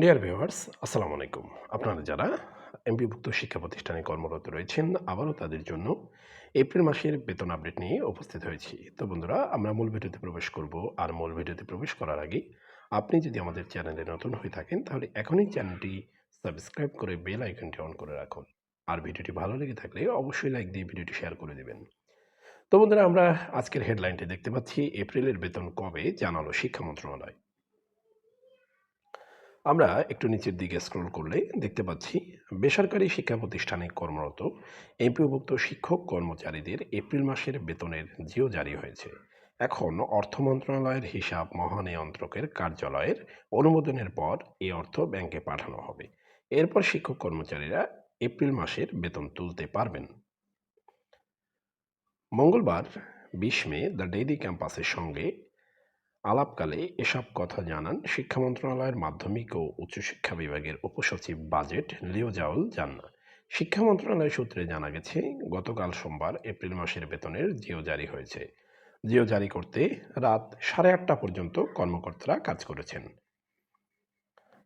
Dear viewers আসসালামু আলাইকুম। আপনারা যারা এমপিভুক্ত শিক্ষা প্রতিষ্ঠানে কর্মরত রয়েছেন, আবারও তাদের জন্য এপ্রিল মাসের বেতন আপডেট নিয়ে উপস্থিত হয়েছি। তো বন্ধুরা, আমরা মূল ভিডিওতে প্রবেশ করব। আর মূল ভিডিওতে প্রবেশ করার আগে আপনি যদি আমাদের চ্যানেলে নতুন হয়ে থাকেন, তাহলে এখনই চ্যানেলটি সাবস্ক্রাইব করে বেল আইকনটি অন করে রাখুন। আর ভিডিওটি ভালো লেগে থাকলে অবশ্যই লাইক দিয়ে ভিডিওটি শেয়ার করে দেবেন। তো বন্ধুরা, আমরা আজকের হেডলাইনটি দেখতে পাচ্ছি এপ্রিলের বেতন কবে জানালো শিক্ষা মন্ত্রণালয়। আমরা একটু নিচের দিকে স্ক্রল করলে দেখতে পাচ্ছি, বেসরকারি শিক্ষা প্রতিষ্ঠানে কর্মরত এমপিওভুক্ত শিক্ষক কর্মচারীদের এপ্রিল মাসের বেতনের জিও জারি হয়েছে। এখন অর্থ মন্ত্রণালয়ের হিসাব মহানিয়ন্ত্রকের কার্যালয়ের অনুমোদনের পর এই অর্থ ব্যাংকে পাঠানো হবে। এরপর শিক্ষক কর্মচারীরা এপ্রিল মাসের বেতন তুলতে পারবেন। মঙ্গলবার, বিশ মে, দ্য ডেইলি ক্যাম্পাসের সঙ্গে আলাপকালে এসব কথা জানান শিক্ষা মন্ত্রণালয়ের মাধ্যমিক ও উচ্চশিক্ষা বিভাগের উপসচিব বাজেট লিওজাউল জান্না। শিক্ষা মন্ত্রণালয় সূত্রে জানা গেছে, গতকাল সোমবার এপ্রিল মাসের বেতনের জিও জারি হয়েছে। জিও জারি করতে রাত সাড়ে আটটা পর্যন্ত কর্মকর্তারা কাজ করেছেন।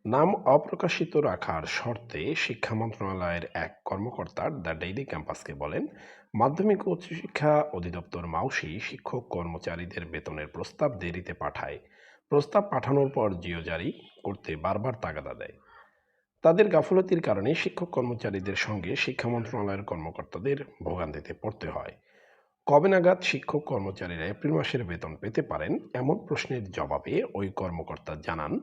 নাম অপ্রকাশিত রাখার শর্তে শিক্ষা মন্ত্রণালয়ের এক কর্মকর্তা দ্য ডেইলি ক্যাম্পাসকে বলেন, মাধ্যমিক ও উচ্চশিক্ষা অধিদপ্তর মাউসি শিক্ষক কর্মচারীদের বেতনের প্রস্তাব দেরিতে পাঠায়। প্রস্তাব পাঠানোর পর জিও জারি করতে বারবার তাগাদা দেয়। তাদের গাফলতির কারণে শিক্ষক কর্মচারীদের সঙ্গে শিক্ষা মন্ত্রণালয়ের কর্মকর্তাদের ভোগান্তিতে পড়তে হয়। কবে নাগাদ শিক্ষক কর্মচারীরা এপ্রিল মাসের বেতন পেতে পারেন এমন প্রশ্নের জবাবে ওই কর্মকর্তা জানান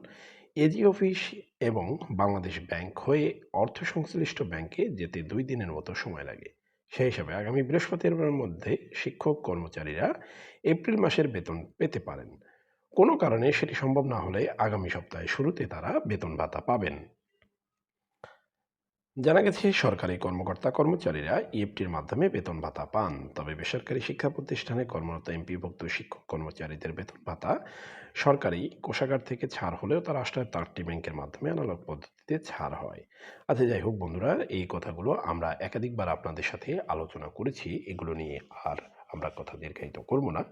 এজি অফিস এবং বাংলাদেশ ব্যাংক হয়ে অর্থ সংশ্লিষ্ট ব্যাংকে যেতে দুই দিনের মতো সময় লাগে। সেই হিসাবে আগামী বৃহস্পতিবারের মধ্যে শিক্ষক কর্মচারীরা এপ্রিল মাসের বেতন পেতে পারেন। কোনো কারণে সেটি সম্ভব না হলে আগামী সপ্তাহে শুরুতে তারা বেতন ভাতা পাবেন। জানা গেছে, সরকারি কর্মকর্তা কর্মচারীরা ইএফটির মাধ্যমে বেতন ভাতা পান। তবে বেসরকারি শিক্ষা প্রতিষ্ঠানে কর্মরত এমপিভুক্ত শিক্ষক কর্মচারীদের বেতন ভাতা সরকারি কোষাগার থেকে ছাড় হলেও তার রাষ্ট্রায়ত্ত তারটি ব্যাংকের মাধ্যমে আনালগ পদ্ধতিতে ছাড় হয়। আচ্ছা যাই হোক বন্ধুরা, এই কথাগুলো আমরা একাধিকবার আপনাদের সাথে আলোচনা করেছি। এগুলো নিয়ে আর আমরা কথা দীর্ঘায়িত করব না।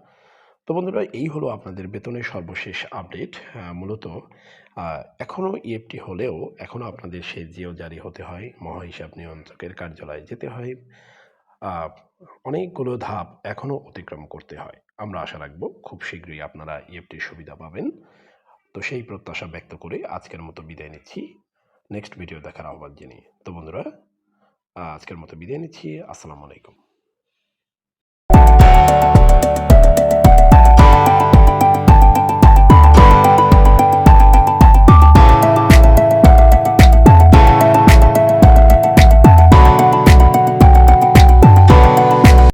তো বন্ধুরা, এই হলো আপনাদের বেতনের সর্বশেষ আপডেট মূলত এখনও ইএফটি হলেও এখনও আপনাদের সে জিও জারি হতে হয়, মহা হিসাব নিয়ন্ত্রকের কার্যালয়ে যেতে হয়। অনেকগুলো ধাপ এখনও অতিক্রম করতে হয়। আমরা আশা রাখব খুব শীঘ্রই আপনারা ইএফটির সুবিধা পাবেন। তো সেই প্রত্যাশা ব্যক্ত করে আজকের মতো বিদায় নিচ্ছি। নেক্সট ভিডিও দেখার আহ্বান জানিয়ে। তো বন্ধুরা আজকের মতো বিদায় নিচ্ছি। আসসালামু আলাইকুম।